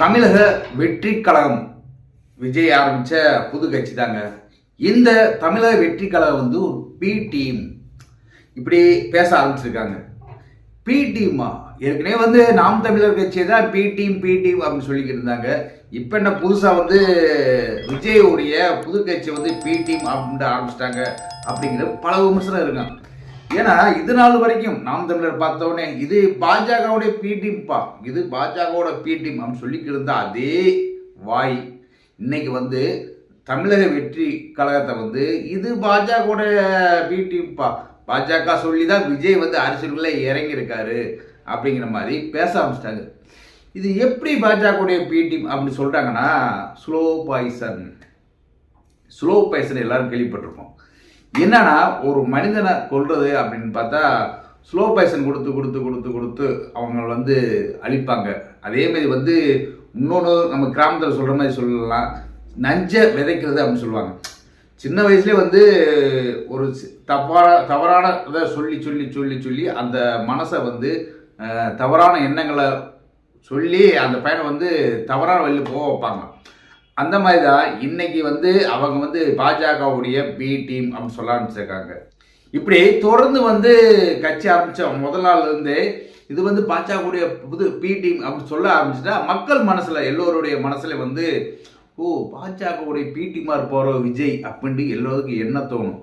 தமிழக வெற்றி கழகம் விஜய் ஆரம்பித்த புது கட்சி தாங்க. இந்த தமிழக வெற்றி கழகம் வந்து ஒரு பி டீம் இப்படி பேச ஆரம்பிச்சிருக்காங்க. பி டீமா ஏற்கனவே வந்து நாம் தமிழர் கட்சி தான் பி டீம் பி டீம் அப்படின்னு சொல்லிக்கிட்டு இருந்தாங்க. இப்போ என்ன புதுசாக வந்து விஜயோடைய புது கட்சி வந்து பி டீம் அப்படின்ட்டு ஆரம்பிச்சிட்டாங்க அப்படிங்கிற பல விமர்சனம் இருக்காங்க. ஏன்னா இது நாள் வரைக்கும் நாம் தமிழர் பார்த்தோடனே இது பாஜகவுடைய பி. இது பாஜகவோட பீட்டிம் அப்படின்னு சொல்லிக்கிட்டு இருந்த அதே வாய். இன்னைக்கு வந்து தமிழக வெற்றி கழகத்தை வந்து இது பாஜகவோட பி. பாஜக சொல்லி தான் விஜய் வந்து அரசியலுக்குள்ளே இறங்கியிருக்காரு அப்படிங்கிற மாதிரி பேச ஆரம்பிச்சிட்டாங்க. இது எப்படி பாஜகவுடைய பி அப்படின்னு சொல்லிட்டாங்கன்னா ஸ்லோ பாய்சன். ஸ்லோ பாய்சன் எல்லாரும் கேள்விப்பட்டிருப்போம். என்னன்னா ஒரு மனிதனை கொல்றது அப்படின்னு பார்த்தா ஸ்லோ பாய்சன் கொடுத்து கொடுத்து கொடுத்து கொடுத்து அவங்க வந்து அழிப்பாங்க. அதே மாதிரி வந்து இன்னொன்று நம்ம கிராமத்தில் சொல்கிற மாதிரி சொல்லலாம். நஞ்சை விதைக்கிறது அப்படின்னு சொல்லுவாங்க. சின்ன வயசுலேயே வந்து ஒரு தப்பான தவறான இதை சொல்லி சொல்லி சொல்லி சொல்லி அந்த மனசை வந்து தவறான எண்ணங்களை சொல்லி அந்த பையனை வந்து தவறான வழியில் போக வைப்பாங்க. அந்த மாதிரி தான் இன்னைக்கு வந்து அவங்க வந்து பாஜகவுடைய பி டீம் அப்படின்னு சொல்ல ஆரம்பிச்சிருக்காங்க. இப்படி தொடர்ந்து வந்து கட்சி ஆரம்பித்த முதல் நாள்லேருந்து இது வந்து பாஜகவுடைய புது பி டீம் அப்படின்னு சொல்ல ஆரம்பிச்சுட்டா மக்கள் மனசில் எல்லோருடைய மனசில் வந்து ஓ பாஜகவுடைய பி டீமாக இருப்பாரோ விஜய்? அப்படின்ட்டு எல்லோருக்கும் என்ன தோணும்?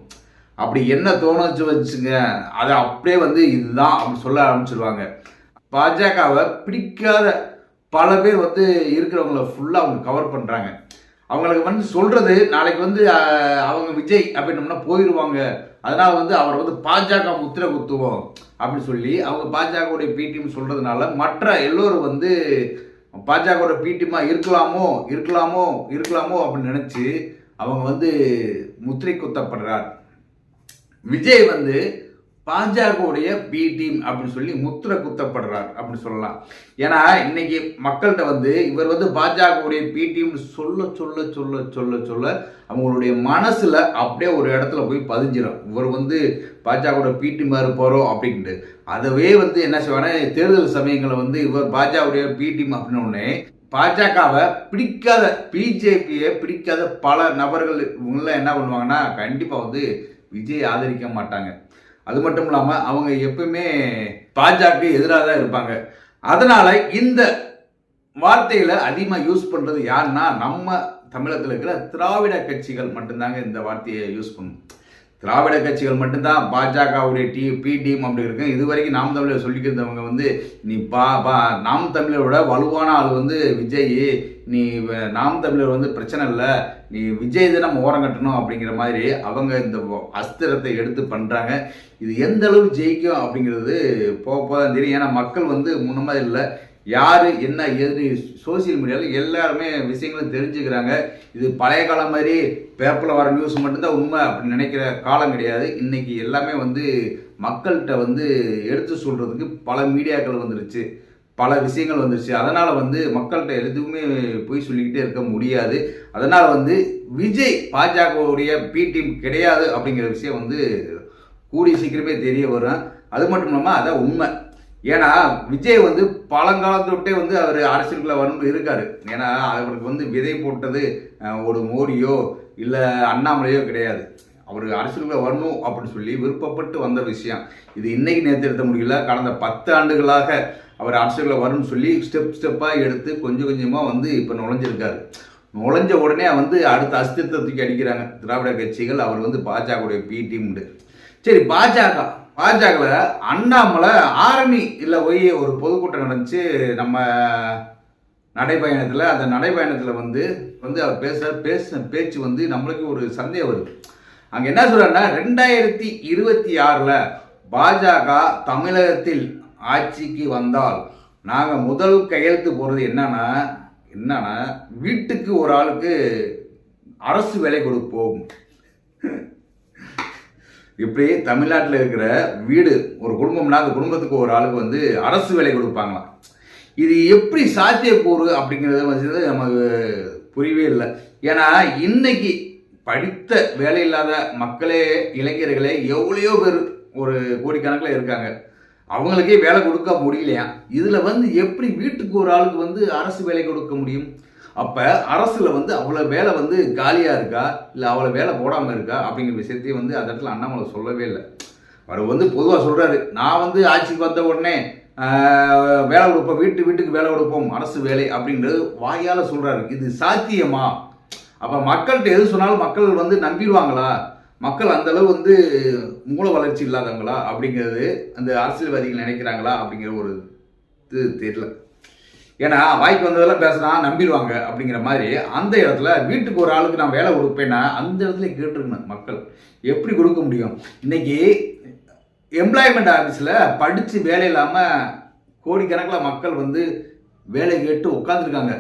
அப்படி என்ன தோணுச்சு வச்சுங்க அதை அப்படியே வந்து இதுதான் அப்படின்னு சொல்ல ஆரம்பிச்சிருவாங்க. பாஜகவை பிடிக்காத பல பேர் வந்து இருக்கிறவங்கள ஃபுல்லாக அவங்க கவர் பண்ணுறாங்க அவங்களுக்கு வந்து சொல்கிறது நாளைக்கு வந்து அவங்க விஜய் அப்படின்னோம்னா போயிடுவாங்க அதனால் வந்து அவரை வந்து பாஜக முத்திரை குத்துவோம் அப்படின்னு சொல்லி அவங்க பாஜகவுடைய பிடிஎம் சொல்கிறதுனால மற்ற எல்லோரும் வந்து பாஜகவோட பிடிஎம்மாக இருக்கலாமோ இருக்கலாமோ இருக்கலாமோ அப்படின்னு நினச்சி அவங்க வந்து முத்திரை குத்தப்படுறார். விஜய் வந்து பாஜகவுடைய பி டீம் அப்படின்னு சொல்லி முத்திர குத்தப்படுறார் அப்படின்னு சொல்லலாம். ஏன்னா இன்னைக்கு மக்கள்கிட்ட வந்து இவர் வந்து பாஜகவுடைய பி டீம்னு சொல்ல சொல்ல சொல்ல சொல்ல சொல்ல அவங்களுடைய மனசில் அப்படியே ஒரு இடத்துல போய் பதிஞ்சிடும் இவர் வந்து பாஜகவோட பி டீம் இருப்பாரோ அப்படின்ட்டு. அதவே வந்து என்ன செய்வாங்க தேர்தல் சமயங்களில் வந்து இவர் பாஜகவுடைய பி டீம் அப்படின்னு பாஜகவை பிடிக்காத பிஜேபியை பிடிக்காத பல நபர்கள் இவங்களாம் என்ன பண்ணுவாங்கன்னா கண்டிப்பாக வந்து விஜய் ஆதரிக்க மாட்டாங்க. அது மட்டும் இல்லாமல் அவங்க எப்பவுமே பாஜக எதிராக தான் இருப்பாங்க. அதனால் இந்த வார்த்தைகளை அதிகமாக யூஸ் பண்ணுறது யாருன்னா நம்ம தமிழகத்தில் இருக்கிற திராவிட கட்சிகள் மட்டும்தாங்க இந்த வார்த்தையை யூஸ் பண்ணும். திராவிட கட்சிகள் மட்டும்தான் பாஜகவுடைய டி பி டீம் அப்படி இருக்கு. இது வரைக்கும் நாம் தமிழர் சொல்லிக்கிறவங்க வந்து நீ பா பா நாம் தமிழரோட வலுவான ஆள் வந்து விஜய் நீ வ- நாம் தமிழர் வந்து பிரச்சனை இல்லை. நீ விஜய் தான் நம்ம ஓரம் கட்டணும் அப்படிங்கிற மாதிரி அவங்க இந்த அஸ்திரத்தை எடுத்து பண்ணுறாங்க இது எந்த அளவு ஜெயிக்கும் அப்படிங்கிறது போக போதான் தெரியும். ஏன்னா மக்கள் வந்து முன்ன மாதிரி இல்லை. யார் என்ன ஏது சோசியல் மீடியாவில் எல்லாருமே விஷயங்களும் தெரிஞ்சுக்கிறாங்க. இது பழைய காலம் மாதிரி பேப்பரில் வர நியூஸ் மட்டும்தான் உண்மை அப்படின்னு நினைக்கிற காலம் கிடையாது. இன்னைக்கு எல்லாமே வந்து மக்கள்கிட்ட வந்து எடுத்து சொல்கிறதுக்கு பல மீடியாக்கள் வந்துருச்சு. பல விஷயங்கள் வந்துருச்சு. அதனால் வந்து மக்கள்கிட்ட எதுவுமே போய் சொல்லிக்கிட்டே இருக்க முடியாது. அதனால் வந்து விஜய் பாஜகவுடைய பி டீம் கிடையாது அப்படிங்கிற விஷயம் வந்து கூடிய சீக்கிரமே தெரிய வரும். அது மட்டும் இல்லாமல் அதான் உண்மை. ஏன்னா விஜய் வந்து பழங்காலத்தொட்டே வந்து அவர் அரசியலுக்குள்ள வரணும் இருக்கார். ஏன்னா அவருக்கு வந்து விதை போட்டது ஒரு மோடியோ இல்லை அண்ணாமலையோ கிடையாது. அவர் அரசியலுக்குள்ள வரணும் அப்படின்னு சொல்லி விருப்பப்பட்டு வந்த விஷயம். இது இன்னைக்கு நேற்று எடுத்த முடியல கடந்த பத்து ஆண்டுகளாக அவர் அரசியலுக்குள்ள வரும்னு சொல்லி ஸ்டெப் ஸ்டெப்பாக எடுத்து கொஞ்சம் கொஞ்சமாக வந்து இப்போ நுழைஞ்சிருக்காரு. நுழைஞ்ச உடனே வந்து அடுத்த அஸ்தித்வத்துக்கு அடிக்கிறாங்க. திராவிட கட்சிகள் அவர் வந்து பாஜகவுடைய பி டீம்னு சரி பாஜக பாஜகவில் அண்ணாமலை ஆரணி இல்லை போய் ஒரு பொதுக்கூட்டம் நடந்துச்சு நம்ம நடைபயணத்தில். அந்த நடைபயணத்தில் வந்து வந்து அவர் பேச பேச பேச்சு வந்து நம்மளுக்கு ஒரு சந்தேகம் வருது. அங்கே என்ன சொல்கிறாருன்னா ரெண்டாயிரத்தி இருபத்தி ஆறில் பாஜக தமிழகத்தில் ஆட்சிக்கு வந்தால் நாங்கள் முதல் கையெழுத்து போகிறது என்னன்னா என்னன்னா வீட்டுக்கு ஒரு ஆளுக்கு அரசு வேலை கொடுப்போம். இப்படி தமிழ்நாட்டில் இருக்கிற வீடு ஒரு குடும்பம்னா அந்த குடும்பத்துக்கு ஒரு ஆளுக்கு வந்து அரசு வேலை கொடுப்பாங்களாம். இது எப்படி சாத்தியக்கூறு அப்படிங்கிறத வந்து நமக்கு புரியவே இல்லை. ஏன்னா இன்னைக்கு படித்த வேலை இல்லாத மக்களே இளைஞர்களே எவ்வளையோ பேர் ஒரு கோடிக்கணக்கில் இருக்காங்க. அவங்களுக்கே வேலை கொடுக்க முடியலையா? இதில் வந்து எப்படி வீட்டுக்கு ஒரு ஆளுக்கு வந்து அரசு வேலை கொடுக்க முடியும்? அப்போ அரசில் வந்து அவ்வளோ வேலை வந்து காலியாக இருக்கா? இல்லை அவ்வளோ வேலை போடாமல் இருக்கா? அப்படிங்கிற விஷயத்தையும் வந்து அந்த இடத்துல அண்ணாமலை சொல்லவே இல்லை. அவர் வந்து பொதுவாக சொல்கிறாரு நான் வந்து ஆட்சிக்கு வந்த உடனே வேலை கொடுப்போம் வீட்டு வீட்டுக்கு வேலை கொடுப்போம் அரசு வேலை அப்படின்றது வாயால் சொல்கிறாரு இது சாத்தியமா? அப்போ மக்கள்கிட்ட எது சொன்னாலும் மக்கள் வந்து நம்பிடுவாங்களா? மக்கள் அந்த அளவு வந்து மூல வளர்ச்சி இல்லாதவங்களா? அப்படிங்கிறது அந்த அரசியல்வாதிகள் நினைக்கிறாங்களா? அப்படிங்கிற ஒரு இது தெரியல. ஏன்னா வாய்க்கு வந்ததெல்லாம் பேசுனா நம்பிடுவாங்க அப்படிங்கிற மாதிரி அந்த இடத்துல வீட்டுக்கு ஒரு ஆளுக்கு நான் வேலை கொடுப்பேன்னா அந்த இடத்துல கேட்டிருக்கணும் மக்கள். எப்படி கொடுக்க முடியும்? இன்னைக்கு எம்ப்ளாய்மெண்ட் ஆஃபீஸில் படித்து வேலை இல்லாமல் கோடிக்கணக்கில் மக்கள் வந்து வேலை கேட்டு உட்காந்துருக்காங்க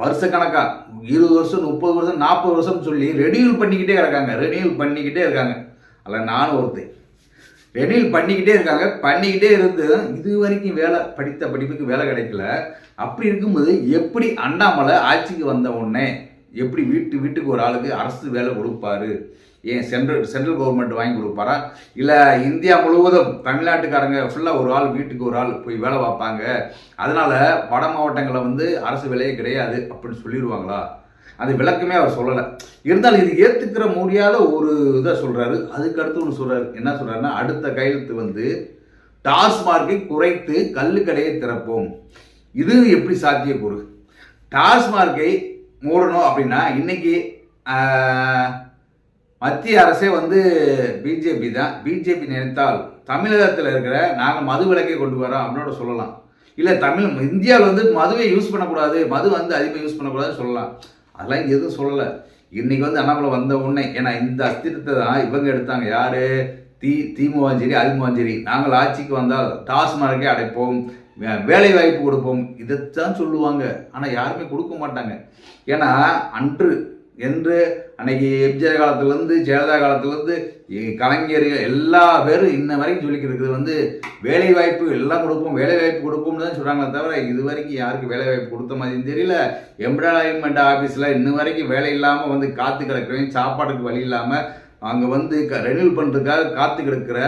வருஷ கணக்காக இருபது வருஷம் முப்பது வருஷம் நாற்பது வருஷம் சொல்லி ரெனியூல் பண்ணிக்கிட்டே இருக்காங்க ரெனியூல் பண்ணிக்கிட்டே இருக்காங்க. அதில் நானும் ஒருத்தன். ரெனியூல் பண்ணிக்கிட்டே இருக்காங்க. பண்ணிக்கிட்டே இருந்து இது வரைக்கும் வேலை படித்த படிப்புக்கு வேலை கிடைக்கல. அப்படி இருக்கும்போது எப்படி அண்ணாமலை ஆட்சிக்கு வந்த உடனே எப்படி வீட்டு வீட்டுக்கு ஒரு ஆளுக்கு அரசு வேலை கொடுப்பாரு? ஏன் சென்ட்ரல் சென்ட்ரல் கவர்மெண்ட் வாங்கி கொடுப்பாரா? இல்லை இந்தியா முழுவதும் தமிழ்நாட்டுக்காரங்க ஃபுல்லாக ஒரு ஆள் வீட்டுக்கு ஒரு ஆள் போய் வேலை பார்ப்பாங்க. அதனால் வட மாவட்டங்களில் வந்து அரசு வேலையே கிடையாது அப்படின்னு சொல்லிடுவாங்களா? அது விளக்கமே அவர் சொல்லலை. இருந்தாலும் இது ஏற்றுக்கிற முடியாத ஒரு இதை சொல்கிறாரு அதுக்கு அடுத்து ஒன்று சொல்கிறாரு என்ன சொல்கிறாருன்னா அடுத்த கையெழுத்து வந்து டாஸ்மார்க்கை குறைத்து கல்லுக்கடையை திறப்போம். இது எப்படி சாத்தியக்கூறு? டாஸ்மார்க்கை மூடணும் அப்படின்னா இன்னைக்கு மத்திய அரசே வந்து பிஜேபி தான். பிஜேபி நினைத்தால் தமிழகத்தில் இருக்கிற நாங்கள் மது விலக்கை கொண்டு வரோம் அப்படின்னு சொல்லலாம். இல்லை தமிழ் இந்தியாவில் வந்து மதுவை யூஸ் பண்ணக்கூடாது மது வந்து அதிகமாக யூஸ் பண்ணக்கூடாதுன்னு சொல்லலாம். அதெல்லாம் இங்கே எதுவும் சொல்லலை. இன்னைக்கு வந்து அண்ணாமலை வந்த உடனே ஏன்னா இந்த அஸ்திரத்தை தான் இவங்க எடுத்தாங்க. யாரு? தி திமுகவும் சரி அதிமுகவும் சரி நாங்கள் ஆட்சிக்கு வந்தால் டாஸ்மார்க்கே அடைப்போம். வேலை வாய்ப்பு கொடுப்போம். இதைத்தான் சொல்லுவாங்க. ஆனால் யாருமே கொடுக்க மாட்டாங்க. ஏன்னா அன்று என்று அன்னைக்கு எம்ஜிஆர் காலத்துலேருந்து ஜெயலலிதா காலத்துலேருந்து கலைஞர் எல்லா பேரும் இன்ன வரைக்கும் சொல்லிக்கிறது வந்து வேலை வாய்ப்பு எல்லாம் கொடுப்போம் வேலை வாய்ப்பு கொடுப்போம்னு தான் சொல்கிறாங்களே தவிர இது வரைக்கும் யாருக்கு வேலை வாய்ப்பு கொடுத்த மாதிரியும் தெரியல. எம்ப்ளாய்மெண்ட் ஆஃபீஸில் இன்ன வரைக்கும் வேலை இல்லாமல் வந்து காத்து கிடக்கிறவங்க சாப்பாட்டுக்கு வழி இல்லாமல் அங்கே வந்து க ரெனியூல் பண்ணுறதுக்காக காத்து கிடக்கிற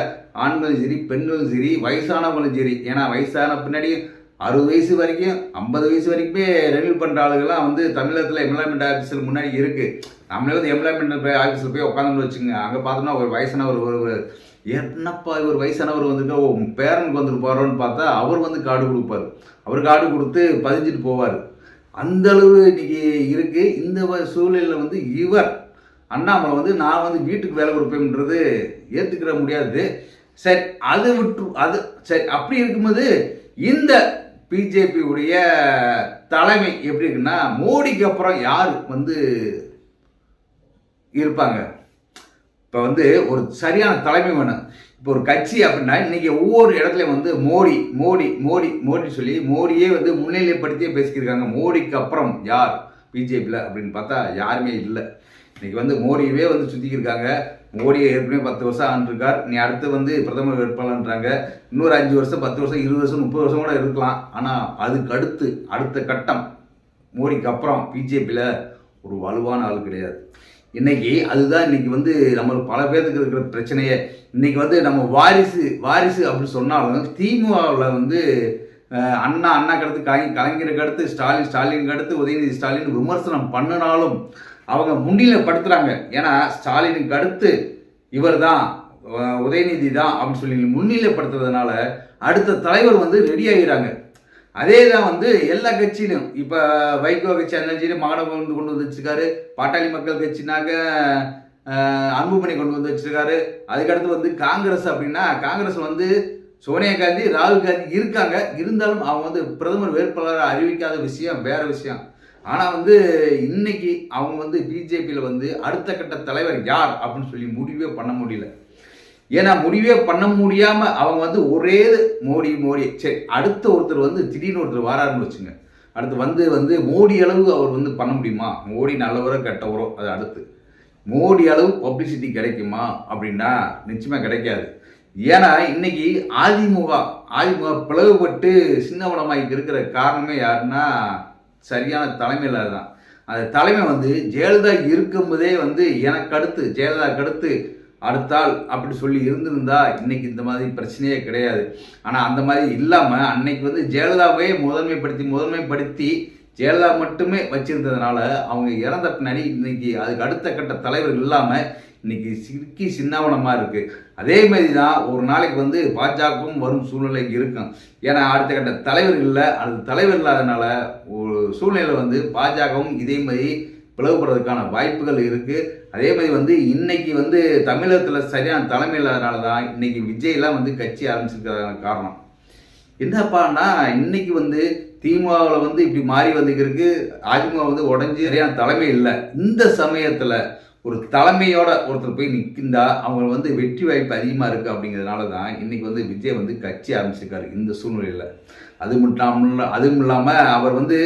ஆண்களும் சரி பெண்களும் சரி வயசானவங்களும் சரி. ஏன்னா வயசான பின்னாடி அறுபது வயசு வரைக்கும் ஐம்பது வயசு வரைக்குமே ரெனியூல் பண்ணுற ஆளுகள்லாம் வந்து தமிழகத்தில் எம்ப்ளாய்மெண்ட் ஆஃபீஸில் முன்னாடி இருக்குது நம்மளே வந்து எம்ப்ளாய்மெண்ட் ஆஃபீஸில் போய் உட்காந்துன்னு வச்சுங்க அங்கே பார்த்தோம்னா ஒரு வயசானவர் ஒரு என்னப்பா இவர் வயசானவர் வந்துட்டு ஓ பேரனுக்கு வந்துட்டு போகிறோன்னு பார்த்தா அவர் வந்து கார்டு கொடுப்பார். அவர் கார்டு கொடுத்து பதிஞ்சிட்டு போவார். அந்தளவு இன்றைக்கி இன்னைக்கு இந்த சூழ்நிலையில் வந்து இவர் அண்ணாமலை வந்து நான் வந்து வீட்டுக்கு வேலை கொடுப்பேன்றது ஏற்றுக்கிற முடியாது சரி அது விட்டு அது சரி அப்படி இருக்கும்போது இந்த பிஜேபி உடைய தலைமை எப்படி இருக்குன்னா மோடிக்கு அப்புறம் யார் வந்து இருப்பாங்க? இப்போ வந்து ஒரு சரியான தலைமை வேணும். இப்போ ஒரு கட்சி அப்படின்னா இன்றைக்கி ஒவ்வொரு இடத்துலையும் வந்து மோடி மோடி மோடி மோடி சொல்லி மோடியே வந்து முன்னிலைப்படுத்தியே பேசிக்கிருக்காங்க மோடிக்கு அப்புறம் யார் பிஜேபியில் அப்படின்னு பார்த்தா யாருமே இல்லை. இன்னைக்கு வந்து மோடியவே வந்து சுற்றிக்கிருக்காங்க மோடியை ஏற்கனவே பத்து வருஷம் ஆண்டிருக்கார். நீ அடுத்து வந்து பிரதமர் வேட்பாளன்றாங்க இன்னொரு அஞ்சு வருஷம் பத்து வருஷம் இருபது வருஷம் முப்பது வருஷம் கூட இருக்கலாம். ஆனால் அதுக்கு அடுத்து அடுத்த கட்டம் மோடிக்கு அப்புறம் பிஜேபியில் ஒரு வலுவான ஆள் கிடையாது. இன்னைக்கு அதுதான் இன்னைக்கு வந்து நம்ம பல பேர்த்துக்கு இருக்கிற பிரச்சனையே. இன்னைக்கு வந்து நம்ம வாரிசு வாரிசு அப்படின்னு சொன்னாலும் திமுகவில் வந்து அண்ணா அண்ணா கடுத்து கலை கலைஞருக்கு அடுத்து ஸ்டாலின் ஸ்டாலினுக்கு அடுத்து உதயநிதி ஸ்டாலின் விமர்சனம் பண்ணினாலும் அவங்க முன்னிலைப்படுத்துறாங்க ஏன்னா ஸ்டாலினுக்கு அடுத்து இவர் தான் உதயநிதி தான் அப்படின்னு சொல்லி முன்னிலைப்படுத்துறதுனால அடுத்த தலைவர் வந்து ரெடி ஆகிறாங்க அதே தான் வந்து எல்லா கட்சியிலும். இப்போ வைகோ கட்சி அந்த கட்சியில மகனை கொண்டு கொண்டு வந்து வச்சிருக்காரு. பாட்டாளி மக்கள் கட்சினாக்க அன்புமணி கொண்டு வந்து வச்சிருக்காரு. அதுக்கடுத்து வந்து காங்கிரஸ் அப்படின்னா காங்கிரஸ் வந்து சோனியா காந்தி ராகுல் காந்தி இருக்காங்க. இருந்தாலும் அவங்க வந்து பிரதமர் வேட்பாளரை அறிவிக்காத விஷயம் வேற விஷயம். ஆனால் வந்து இன்னைக்கு அவங்க வந்து பிஜேபியில் வந்து அடுத்த கட்ட தலைவர் யார் அப்படின்னு சொல்லி முடிவே பண்ண முடியல. ஏன்னா முடிவே பண்ண முடியாமல் அவங்க வந்து ஒரே மோடி மோடி சரி அடுத்த ஒருத்தர் வந்து திடீர்னு ஒருத்தர் வராருன்னு வச்சுங்க. அடுத்து வந்து வந்து மோடி அளவு அவர் வந்து பண்ண முடியுமா? மோடி நல்லவரோ கெட்டவரோ அது அடுத்து. மோடி அளவு பப்ளிசிட்டி கிடைக்குமா அப்படின்னா நிச்சயமாக கிடைக்காது. ஏன்னா இன்னைக்கு அதிமுக அதிமுக பிளவுபட்டு சின்னவனமாக இருக்கிற காரணமே யாருன்னா சரியான தலைமையில் தான் அந்த தலைமை வந்து ஜெயலலிதா இருக்கும்போதே வந்து எனக்கு அடுத்து ஜெயலலிதாக்கு அடுத்து அடுத்தாள் அப்படி சொல்லி இருந்திருந்தா இன்னைக்கு இந்த மாதிரி பிரச்சனையே கிடையாது. ஆனால் அந்த மாதிரி இல்லாமல் அன்னைக்கு வந்து ஜெயலலிதாவே முதன்மைப்படுத்தி முதன்மைப்படுத்தி ஜெயலலிதா மட்டுமே வச்சிருந்ததுனால அவங்க இறந்த பின்னாடி இன்னைக்கு அதுக்கு அடுத்த கட்ட தலைவர் இல்லாமல் இன்னைக்கு சிக்கி சின்னாவனமாக இருக்குது அதே மாதிரி தான் ஒரு நாளைக்கு வந்து பாஜகவும் வரும் சூழ்நிலை இருக்கும். ஏன்னா அடுத்த கட்ட தலைவர் இல்லை அடுத்த தலைவர் இல்லாதனால ஒரு சூழ்நிலை வந்து பாஜகவும் இதே மாதிரி பிளவுபடுறதுக்கான வாய்ப்புகள் இருக்குது அதே மாதிரி வந்து இன்னைக்கு வந்து தமிழகத்தில் சரியான தலைமை இல்லாதனால தான் இன்னைக்கு விஜய்லாம் வந்து கட்சி ஆரம்பிச்சிருக்கிறதான காரணம். என்னப்பான்னா இன்னைக்கு வந்து திமுகவில் வந்து இப்படி மாறி வந்துக்கிறதுக்கு அதிமுக வந்து உடஞ்சி சரியான தலைமை இல்லை. இந்த சமயத்தில் ஒரு தலைமையோட ஒருத்தர் போய் நிற்கின்றா அவங்க வந்து வெற்றி வாய்ப்பு அதிகமாக இருக்குது அப்படிங்கிறதுனால தான் இன்னைக்கு வந்து விஜய் வந்து கட்சி ஆரம்பிச்சிருக்காரு இந்த சூழ்நிலையில். அது மட்டும் அதுவும் இல்லாமல் அவர் வந்து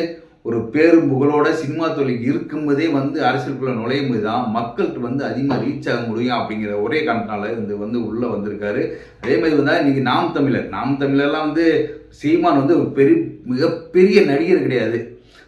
ஒரு பேரும் புகழோட சினிமா தொழில் இருக்கும்போதே வந்து அரசியலுக்குள்ளே நுழையும் போது தான் மக்கள்கிட்ட வந்து அதிகமாக ரீச் ஆக முடியும் அப்படிங்கிற ஒரே காரணத்தினால இந்த வந்து உள்ளே வந்திருக்காரு. அதே மாதிரி வந்து இன்றைக்கி நாம் தமிழர் நாம் தமிழர்லாம் வந்து சீமான் வந்து ஒரு பெரிய மிகப்பெரிய நடிகர் கிடையாது.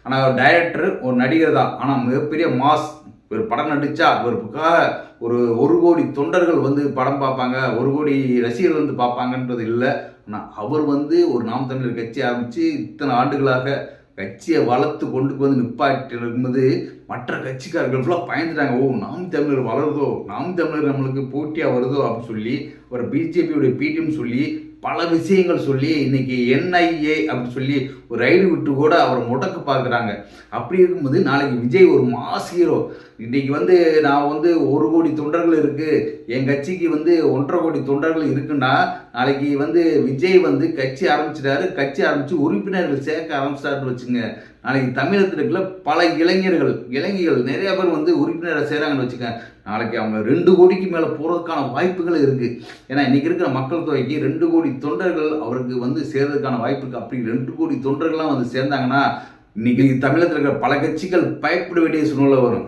ஆனால் டைரக்டர் ஒரு நடிகர் தான் ஆனால் மிகப்பெரிய மாஸ் ஒரு படம் நடிச்சா அவருக்காக ஒரு ஒரு கோடி தொண்டர்கள் வந்து படம் பார்ப்பாங்க ஒரு கோடி ரசிகர்கள் வந்து பார்ப்பாங்கன்றது இல்லை. ஆனால் அவர் வந்து ஒரு நாம் தமிழர் கட்சி ஆரம்பித்து இத்தனை ஆண்டுகளாக கட்சியை வளர்த்து கொண்டு வந்து நிப்பாட்டி இருக்கும்போது மற்ற கட்சிக்காரர்கள் ஃபுல்லாக பயந்துட்டாங்க. ஓ நாம் தமிழர் வளருதோ? நாம் தமிழர் நம்மளுக்கு போட்டியாக வருதோ? அப்படின்னு சொல்லி ஒரு பிஜேபியுடைய பிடிஎம் சொல்லி பல விஷயங்கள் சொல்லி இன்னைக்கு என்ஐஏ அப்படின்னு சொல்லி ஒரு ரைடு விட்டு கூட அவரை முடக்க பார்க்குறாங்க. அப்படி இருக்கும்போது நாளைக்கு விஜய் ஒரு மாஸ் ஹீரோ. இன்றைக்கி வந்து நான் வந்து ஒரு கோடி தொண்டர்கள் இருக்குது என் கட்சிக்கு வந்து ஒன்றரை கோடி தொண்டர்கள் இருக்குன்னா நாளைக்கு வந்து விஜய் வந்து கட்சி ஆரம்பிச்சிட்டாரு. கட்சி ஆரம்பித்து உறுப்பினர்கள் சேர்க்க ஆரம்பிச்சிட்டாருன்னு வச்சுங்க நாளைக்கு தமிழகத்தில் இருக்கிற பல இளைஞர்கள் இளைஞர்கள் நிறைய பேர் வந்து உறுப்பினரை சேராங்கன்னு வச்சுக்க நாளைக்கு அவங்க ரெண்டு கோடிக்கு மேலே போகிறதுக்கான வாய்ப்புகள் இருக்குது ஏன்னா இன்றைக்கி இருக்கிற மக்கள் தொகைக்கு ரெண்டு கோடி தொண்டர்கள் அவருக்கு வந்து சேர்றதுக்கான வாய்ப்பு இருக்குது அப்படி ரெண்டு கோடி தொண்டர்கள்லாம் வந்து சேர்ந்தாங்கன்னா இன்னைக்கு தமிழகத்தில் இருக்கிற பல கட்சிகள் பயப்பட வேண்டிய சூழ்நிலை வரும்.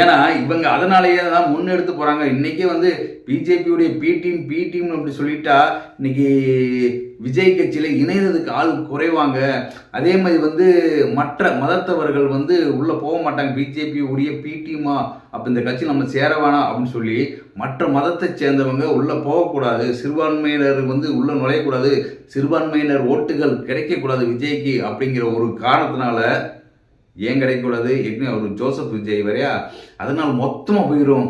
ஏன்னா இவங்க அதனாலேயே தான் முன்னெடுத்து போகிறாங்க இன்றைக்கே வந்து பிஜேபியுடைய பி டீம் பி டீம் அப்படி சொல்லிட்டா இன்னைக்கு விஜய் கட்சியில் இணைந்ததுக்கு ஆள் குறைவாங்க. அதே மாதிரி வந்து மற்ற மதத்தவர்கள் வந்து உள்ளே போக மாட்டாங்க. பிஜேபி உடைய பி டீமா அப்போ இந்த கட்சி நம்ம சேர வேணாம் அப்படின்னு சொல்லி மற்ற மதத்தை சேர்ந்தவங்க உள்ளே போகக்கூடாது. சிறுபான்மையினர் வந்து உள்ளே நுழையக்கூடாது. சிறுபான்மையினர் ஓட்டுகள் கிடைக்கக்கூடாது விஜய்க்கு அப்படிங்கிற ஒரு காரணத்தினால ஏன் கிடைக்கக்கூடாது? எப்படி அவர் ஜோசப் விஜய் வரையா? அதனால் மொத்தமாக போயிடும்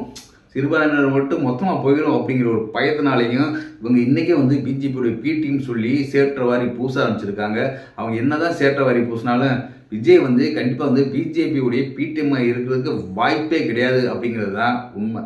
சிறுபான்மையினர் மட்டும் மொத்தமாக போயிடும் அப்படிங்கிற ஒரு பயத்தினாலையும் இவங்க இன்றைக்கே வந்து பிஜேபியோட பிடின்னு சொல்லி சேற்றவாரி பூச ஆரம்பிச்சிருக்காங்க. அவங்க என்ன தான் சேற்றவாரி பூசினாலும் விஜய் வந்து கண்டிப்பாக வந்து பிஜேபியுடைய பிடிஎம்மாக இருக்கிறதுக்கு வாய்ப்பே கிடையாது அப்படிங்கிறது தான் உண்மை.